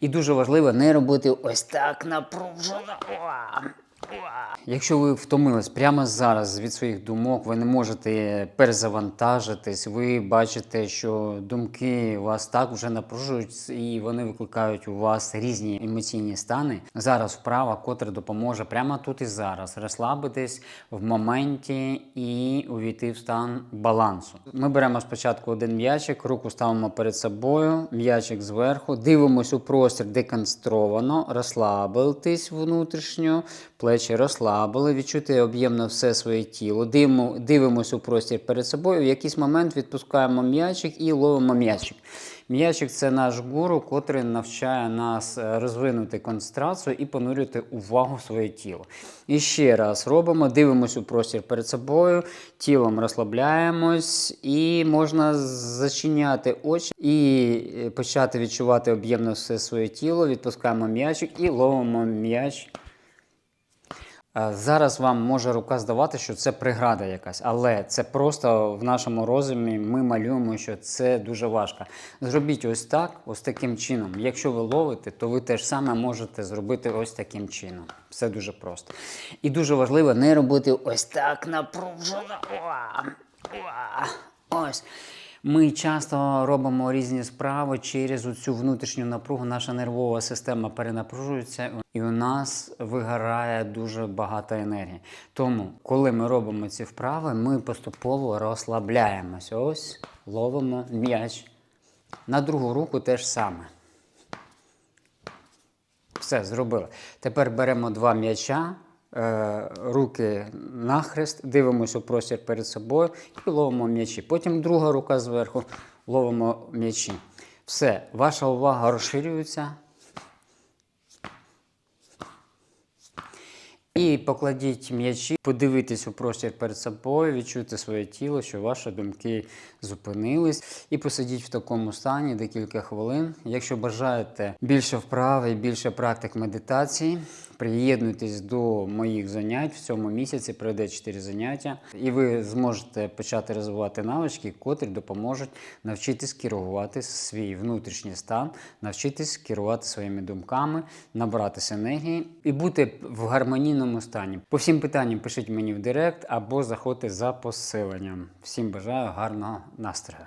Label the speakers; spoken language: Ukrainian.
Speaker 1: І дуже важливо не робити ось так напружено. Якщо ви втомились прямо зараз від своїх думок, ви не можете перезавантажитись, ви бачите, що думки вас так вже напружують і вони викликають у вас різні емоційні стани. Зараз вправа, котра допоможе прямо тут і зараз розслабитись в моменті і увійти в стан балансу. Ми беремо спочатку один м'ячик, руку ставимо перед собою, м'ячик зверху, дивимось у простір деконстровано, розслабитись внутрішньо, плечі розслабили, відчути об'ємно все своє тіло. Дивимо, дивимось у простір перед собою. В якийсь момент відпускаємо м'ячик і ловимо м'ячик. М'ячик це наш гуру, котрий навчає нас е, розвинути концентрацію і понурювати увагу в своє тіло. І ще раз робимо, дивимося у простір перед собою, тілом розслабляємось, і можна зачиняти очі і е, почати відчувати об'ємно все своє тіло. Відпускаємо м'ячик і ловимо м'яч. Е, Зараз вам може рука здавати, що це преграда якась, але це просто в нашому розумі ми малюємо, що це дуже важко. Зробіть ось так, ось таким чином. Якщо ви ловите, то ви теж саме можете зробити ось таким чином. Все дуже просто. І дуже важливо не робити ось так напружено. Ось. Ми часто робимо різні справи через цю внутрішню напругу. Наша нервова система перенапружується, і у нас вигорає дуже багато енергії. Тому, коли ми робимо ці вправи, ми поступово розслабляємось. Ось ловимо м'яч. На другу руку теж саме. Все, зробили. Тепер беремо два м'яча, руки нахрест, дивимося у простір перед собою і ловимо м'ячі. Потім друга рука зверху, ловимо м'ячі. Все, ваша увага розширюється. І покладіть м'ячі, подивитись у простір перед собою, відчути своє тіло, що ваші думки зупинились, і посидіть в такому стані декілька хвилин. Якщо бажаєте більше вправ і більше практик медитації, приєднуйтесь до моїх занять в цьому місяці. Пройде 4 заняття, і ви зможете почати розвивати навички, котрі допоможуть навчитись керувати свій внутрішній стан, навчитись керувати своїми думками, набратися енергії і бути в гармонійному стані. По всім питанням пишіть мені в директ або заходьте за посиленням. Всім бажаю гарного настрою.